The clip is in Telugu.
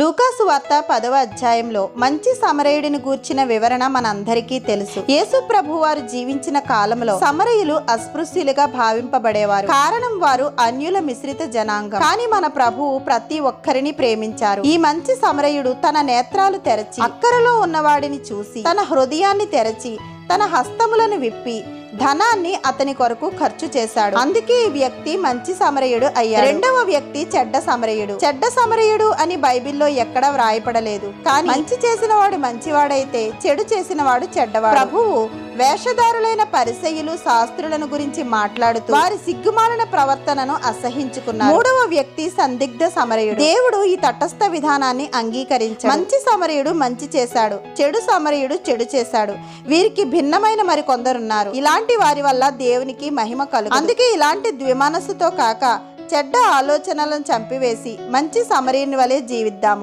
లూకాసు వార్త పదవ అధ్యాయంలో మంచి సమరయుడిని గూర్చిన వివరణ మనందరికీ తెలుసు. యేసు ప్రభు వారు జీవించిన కాలంలో సమరయులు అస్పృశ్యులుగా భావింపబడేవారు. కారణం వారు అన్యుల మిశ్రిత జనాంగం. కానీ మన ప్రభువు ప్రతి ఒక్కరిని ప్రేమించారు. ఈ మంచి సమరయుడు తన నేత్రాలు తెరచి అక్కరలో ఉన్నవాడిని చూసి తన హృదయాన్ని తెరచి తన హస్తములను విప్పి ధనాన్ని అతని కొరకు ఖర్చు చేశాడు. అందుకే ఈ వ్యక్తి మంచి సమరయుడు అయ్యాడు. రెండవ వ్యక్తి చెడ్డ సమరయుడు. చెడ్డ సమరయుడు అని బైబిల్లో ఎక్కడా వ్రాయపడలేదు కానీ మంచి చేసిన వాడు మంచివాడైతే చెడు చేసిన వాడు చెడ్డవాడు. ప్రభువు వేషధారులైన పరిసయులు శాస్త్రులను గురించి మాట్లాడుతూ వారి సిగ్గుమాలిన ప్రవర్తనను అసహించుకున్నారు. మూడవ వ్యక్తి సందిగ్ధ సమరయుడు. దేవుడు ఈ తటస్థ విధానాన్ని అంగీకరించాడు. మంచి సమరయుడు మంచి చేశాడు. చెడు సమరయుడు చెడు చేశాడు. వీరికి భిన్నమైన మరి కొందరున్నారు ఇలాంటి వారి వల్ల దేవునికి మహిమ కలుగు అందుకే ఇలాంటి ద్విమనస్సుతో కాక చెడ్డ ఆలోచనలను చంపివేసి మంచి సమరీని వలె జీవిద్దాము.